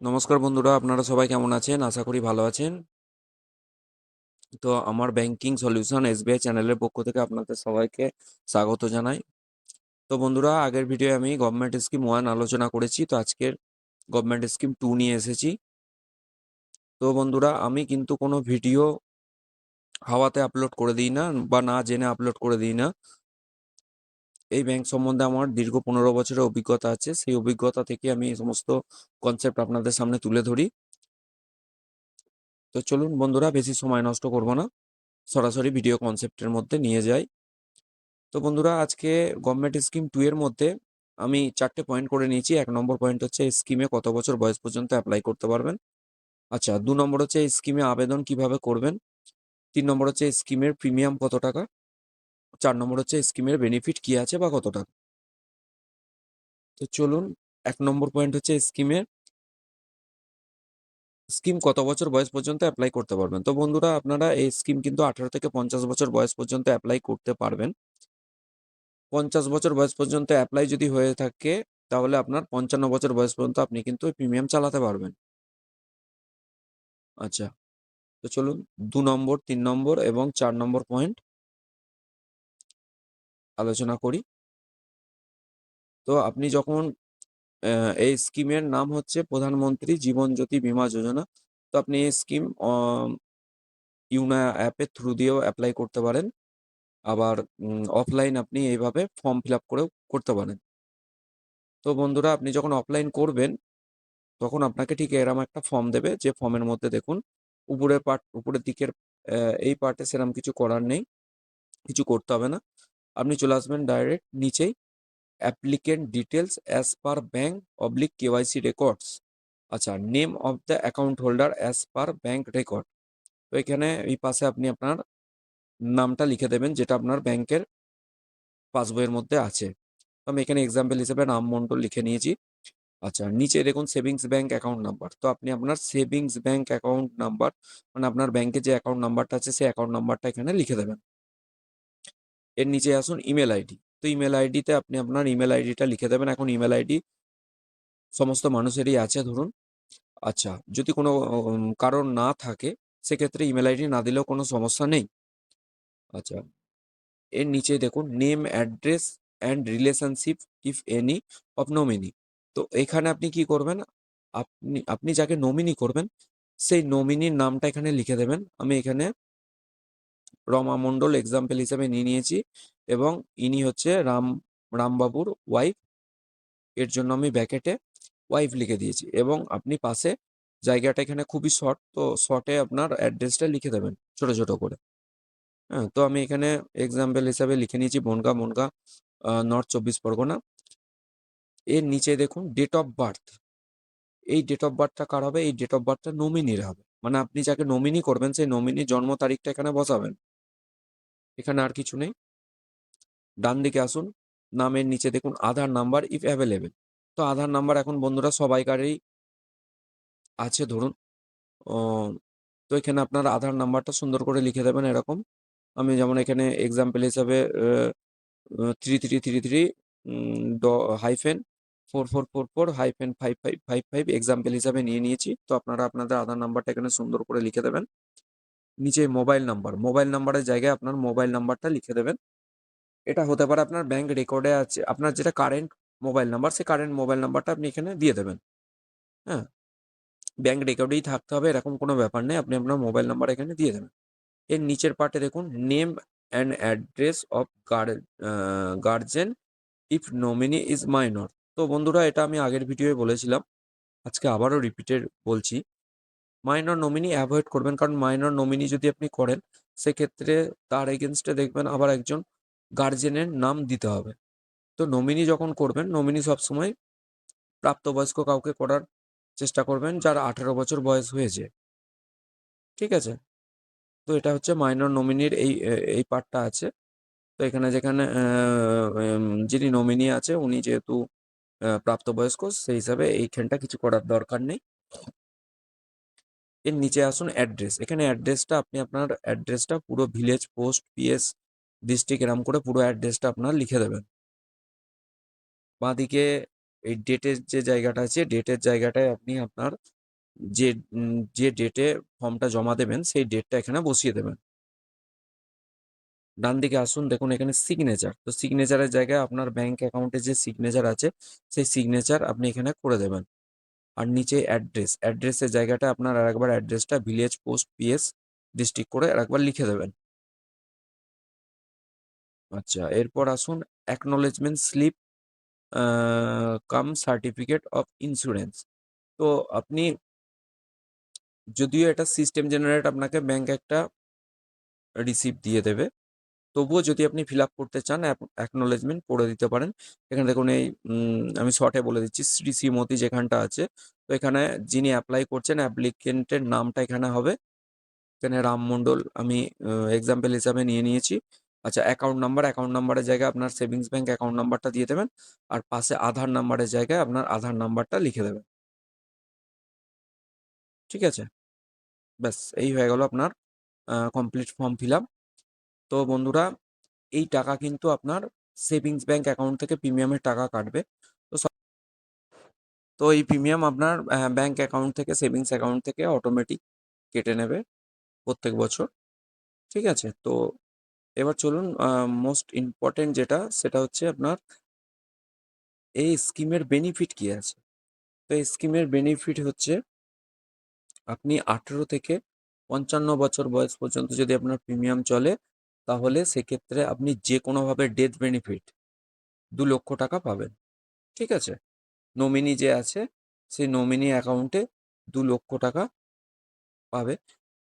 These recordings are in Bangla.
নমস্কার বন্ধুরা, আপনারা সবাই কেমন আছেন? আশা করি ভালো আছেন। তো আমার ব্যাংকিং সলিউশন এসবিআই চ্যানেলের পক্ষ থেকে আপনাদের সবাইকে স্বাগত জানাই। তো বন্ধুরা, আগের ভিডিও আমি গভর্নমেন্ট স্কিম ওয়ান আলোচনা করেছি, তো আজকের গভর্নমেন্ট স্কিম টু নিয়ে এসেছি। তো বন্ধুরা, আমি কিন্তু কোনো ভিডিও হাওয়াতে আপলোড করে দিই না বা না জেনে আপলোড করে দিই না। এই ব্যাংক সম্বন্ধে আমার দীর্ঘ পনেরো বছরের অভিজ্ঞতা আছে। সেই অভিজ্ঞতা থেকে আমি এই সমস্ত কনসেপ্ট আপনাদের সামনে তুলে ধরি। তো চলুন বন্ধুরা, বেশি সময় নষ্ট করব না। সরাসরি ভিডিও কনসেপ্টের মধ্যে নিয়ে যাই। তো বন্ধুরা, আজকে গভর্নমেন্ট স্কিম টু এর মধ্যে আমি চারটে পয়েন্ট করে নিয়েছি। এক নম্বর পয়েন্ট হচ্ছে স্কিমে কত বছর বয়স পর্যন্ত অ্যাপ্লাই করতে পারবেন। আচ্ছা দু নম্বর হচ্ছে স্কিমে আবেদন কীভাবে করবেন? তিন নম্বর হচ্ছে স্কিমের প্রিমিয়াম কত টাকা? চার নম্বর হচ্ছে স্কিমের বেনিফিট কি আছে বা কত টাকা তো চলুন, এক নম্বর পয়েন্ট হচ্ছে স্কিমের স্কিম কত বছর বয়স পর্যন্ত অ্যাপ্লাই করতে পারবেন? তো বন্ধুরা, আপনারা এই স্কিম কিন্তু আঠারো থেকে পঞ্চাশ বছর বয়স পর্যন্ত অ্যাপ্লাই করতে পারবেন। পঞ্চাশ বছর বয়স পর্যন্ত অ্যাপ্লাই যদি হয়ে থাকে, তাহলে আপনার পঞ্চান্ন বছর বয়স পর্যন্ত আপনি কিন্তু প্রিমিয়াম চালাতে পারবেন। আচ্ছা তো চলুন, দু নম্বর, তিন নম্বর এবং চার নম্বর পয়েন্ট আলোচনা করি। তো আপনি যখন এই স্কিমের নাম হচ্ছে প্রধানমন্ত্রী জীবন জ্যোতি বীমা যোজনা, তো আপনি এই স্কিম ইউনা অ্যাপের থ্রু দিয়েও অ্যাপ্লাই করতে পারেন। আবার অফলাইন আপনি এইভাবে ফর্ম ফিল আপ করেও করতে পারেন। তো বন্ধুরা, আপনি যখন অফলাইন করবেন, তখন আপনাকে ঠিক এরকম একটা ফর্ম দেবে। যে ফর্মের মধ্যে দেখুন, উপরের পার্ট উপরের দিকের এই পার্টে সেরকম কিছু করার নেই। কিছু করতে হবে না। আপনি চলে আসবেন ডাইরেক্ট নিচেই applicant details as per bank oblique KYC records আচ্ছা name of the account holder as per bank record তো এখানে এই পাশে আপনি আপনার নামটা লিখে দেবেন যেটা আপনার ব্যাংকের পাসবইয়ের মধ্যে আছে। তো আমি এখানে এক্সাম্পল হিসেবে নাম মন্ডল লিখে নিয়েছি। আচ্ছা নিচে দেখুন সেভিংস ব্যাংক অ্যাকাউন্ট নাম্বার তো আপনি আপনার সেভিংস ব্যাংক অ্যাকাউন্ট নাম্বার মানে আপনার ব্যাংকে যে অ্যাকাউন্ট নাম্বারটা আছে, সেই অ্যাকাউন্ট নাম্বারটা এখানে লিখে দেবেন। এর নিচে আসুন ইমেল আইডি তো ইমেল আইডিতে আপনি আপনার ইমেল আইডিটা লিখে দেবেন। এখন ইমেল আইডি সমস্ত মানুষেরই আছে, ধরুন। আচ্ছা যদি কোনো কারণ না থাকে, সেক্ষেত্রে ইমেল আইডি না দিলেও কোনো সমস্যা নেই। আচ্ছা এর নিচে দেখুন name address and relationship if any of nominee তো এখানে আপনি কি করবেন? আপনি আপনি যাকে নমিনি করবেন, সেই নমিনির নামটা এখানে লিখে দেবেন। আমি এখানে রমা মণ্ডল এক্সাম্পল হিসেবে নিয়ে নিয়েছি এবং ইনি হচ্ছে রাম, রামবাবুর ওয়াইফ এর জন্য আমি ব্যাকেটে ওয়াইফ লিখে দিয়েছি এবং আপনি পাশে জায়গাটা এখানে খুবই শর্ট তো শর্টে আপনার অ্যাড্রেসটা লিখে দেবেন ছোট ছোট করে। হ্যাঁ তো আমি এখানে এক্সাম্পল হিসাবে লিখে নিয়েছি বনগা বনগা নর্থ চব্বিশ পরগনা। এর নিচে দেখুন ডেট অফ বার্থ এই ডেট অফ বার্থটা কার হবে? এই ডেট অফ বার্থটা নমিনির হবে। মানে আপনি যাকে নমিনি করবেন, সেই নমিনি জন্ম তারিখটা এখানে বসাবেন। এখানে আর কিছু নেই। ডান দিকে আসুন, নামের নিচে দেখুন আধার নাম্বার ইফ অ্যাভেলেবেল তো আধার নাম্বার এখন বন্ধুরা সবাইকারই আছে ধরুন। তো এখানে আপনার আধার নাম্বারটা সুন্দর করে লিখে দেবেন এরকম। আমি যেমন এখানে এক্সাম্পল হিসাবে থ্রি থ্রি থ্রি থ্রি ড hyphen four four four four hyphen five five five five example হিসাবে নিয়ে নিয়েছি। তো আপনারা আপনাদের আধার নাম্বারটা এখানে সুন্দর করে লিখে দেবেন। নিচে মোবাইল নাম্বার। মোবাইল নাম্বারের জায়গায় আপনার মোবাইল নাম্বারটা লিখে দেবেন। এটা হতে পারে আপনার ব্যাংক রেকর্ডে আছে। আপনার যেটা কারেন্ট মোবাইল নাম্বার সেই কারেন্ট মোবাইল নাম্বারটা আপনি এখানে দিয়ে দেবেন। হ্যাঁ? ব্যাংক রেকর্ডেই থাকতে হবে, এরকম কোনো ব্যাপার নেই। আপনি আপনার মোবাইল নাম্বার এখানে দিয়ে দেবেন। এর নিচের পার্টে দেখুন name and address of guardian if nominee is minor তো বন্ধুরা, এটা আমি আগের ভিডিওয়ে বলেছিলাম। আজকে আবারও রিপিটেড বলছি। মাইনর নমিনি অ্যাভয়েড করবেন। কারণ মাইনর নমিনি যদি আপনি করেন, সেক্ষেত্রে তার এগেনস্টে দেখবেন আবার একজন গার্জেনের নাম দিতে হবে। তো নমিনি যখন করবেন নমিনি সবসময় প্রাপ্তবয়স্ক কাউকে করার চেষ্টা করবেন, যার আঠেরো বছর বয়স হয়েছে। ঠিক আছে? তো এটা হচ্ছে মাইনর নমিনির এই এই পার্টটা আছে। তো এখানে যেখানে যিনি নমিনি আছে, উনি যেহেতু প্রাপ্তবয়স্ক, সেই হিসাবে এইখানটা কিছু করার দরকার নেই। এর নিচে আসুন অ্যাড্রেস এখানে অ্যাড্রেসটা আপনি আপনার অ্যাড্রেসটা পুরো ভিলেজ পোস্ট পিএস ডিস্ট্রিক্ট এরম করে পুরো অ্যাড্রেসটা আপনার লিখে দেবেন। বাঁদিকে এই ডেটের যে জায়গাটা আছে ডেটের জায়গাটায় আপনি আপনার যে যে ডেটে ফর্মটা জমা দেবেন, সেই ডেটটা এখানে বসিয়ে দেবেন। ডান দিকে আসুন, দেখুন এখানে সিগনেচার তো সিগনেচারের জায়গায় আপনার ব্যাংক অ্যাকাউন্টে যে সিগনেচার আছে, সেই সিগনেচার আপনি এখানে করে দেবেন। আর নিচে অ্যাড্রেস অ্যাড্রেসের জায়গাটা আপনার আরেকবার অ্যাড্রেসটা ভিলেজ পোস্ট পিএস ডিস্ট্রিক্ট করে আরেকবার লিখে দেবেন। আচ্ছা এরপর আসুন acknowledgement slip cum certificate of insurance তো আপনি যদিও এটা সিস্টেম জেনারেট আপনাকে ব্যাংক একটা রিসিপ্ট দিয়ে দেবে। তবুও যদি আপনি ফিল আপ করতে চান অ্যাকনোলেজমেন্ট করে দিতে পারেন। এখানে দেখুন এই আমি শর্টে বলে দিচ্ছি, শ্রী শ্রীমতী যেখানটা আছে, তো এখানে যিনি অ্যাপ্লাই করছেন অ্যাপ্লিকেন্টের নামটা এখানে হবে। এখানে রাম মণ্ডল, আমি এক্সাম্পল হিসাবে নিয়ে নিয়েছি। আচ্ছা অ্যাকাউন্ট নাম্বার অ্যাকাউন্ট নাম্বারের জায়গায় আপনার সেভিংস ব্যাঙ্ক অ্যাকাউন্ট নাম্বারটা দিয়ে দেবেন, আর পাশে আধার নাম্বারের জায়গায় আপনার আধার নাম্বারটা লিখে দেবেন। ঠিক আছে? ব্যাস, এই হয়ে গেল আপনার কমপ্লিট ফর্ম ফিল আপ তো বন্ধুরা, এই টাকা কিন্তু আপনার সেভিংস ব্যাংক অ্যাকাউন্ট থেকে প্রিমিয়ামের টাকা কাটবে। তো তো এই প্রিমিয়াম আপনার ব্যাংক অ্যাকাউন্ট থেকে সেভিংস অ্যাকাউন্ট থেকে অটোমেটিক কেটে নেবে প্রত্যেক বছর। ঠিক আছে? তো এবার চলুন মোস্ট ইম্পর্টেন্ট যেটা, সেটা হচ্ছে আপনার এই স্কিমের বেনিফিট কি আছে? তো এই স্কিমের বেনিফিট হচ্ছে আপনি আঠেরো থেকে পঞ্চান্ন বছর বয়স পর্যন্ত যদি আপনার প্রিমিয়াম চলে তাহলে সেক্ষেত্রে আপনি যে কোনোভাবে ডেথ বেনিফিট দু লক্ষ টাকা পাবেন। ঠিক আছে? নমিনি যে আছে, সেই নমিনি অ্যাকাউন্টে দু লক্ষ টাকা পাবে।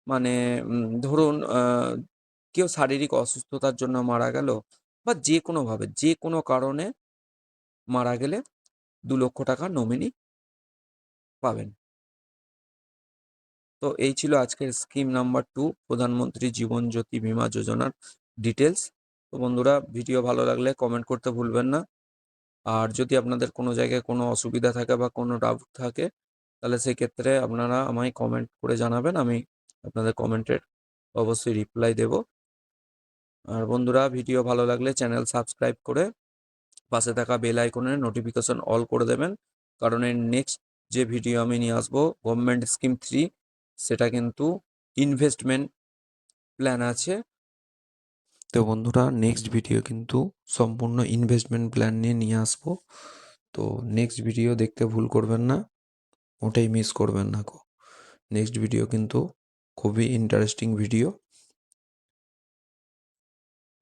মানে ধরুন কেউ শারীরিক অসুস্থতার জন্য মারা গেল বা যে কোনোভাবে যে কোনো কারণে মারা গেলে দু লক্ষ টাকা নমিনি পাবেন। তো এই ছিল আজকের স্কিম নাম্বার টু, প্রধানমন্ত্রী জীবন জ্যোতি বীমা যোজনার ডিটেলস তো বন্ধুরা, ভিডিও ভালো লাগলে কমেন্ট করতে ভুলবেন না। আর যদি আপনাদের কোনো জায়গায় কোনো অসুবিধা থাকে বা কোনো ডাউট থাকে, তাহলে সেই ক্ষেত্রে আপনারা আমায় কমেন্ট করে জানাবেন, আমি আপনাদের কমেন্টের অবশ্যই রিপ্লাই দেব। আর বন্ধুরা, ভিডিও ভালো লাগলে চ্যানেল সাবস্ক্রাইব করে পাশে থাকা বেল আইকনের নোটিফিকেশন অল করে দেবেন। কারণ এর নেক্সট যে ভিডিও আমি নিয়ে আসব গভর্নমেন্ট স্কিম থ্রি সেটা কিন্তু ইনভেস্টমেন্ট প্ল্যান আছে। তো বন্ধুরা নেক্সট ভিডিও কিন্তু সম্পূর্ণ ইনভেস্টমেন্ট প্ল্যান নিয়ে নিয়ে আসব। তো নেক্সট ভিডিও দেখতে ভুল করবেন না, ওটাই মিস করবেন না গো। নেক্সট ভিডিও কিন্তু খুবই ইন্টারেস্টিং ভিডিও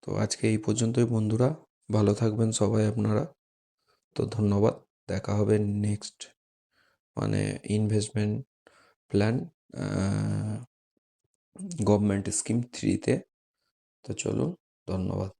তো আজকে এই পর্যন্তই বন্ধুরা, ভালো থাকবেন সবাই আপনারা। তো ধন্যবাদ, দেখা হবে নেক্সট মানে ইনভেস্টমেন্ট প্ল্যান গভর্নমেন্ট স্কিম থ্রিতে তো চলুন ধন্যবাদ।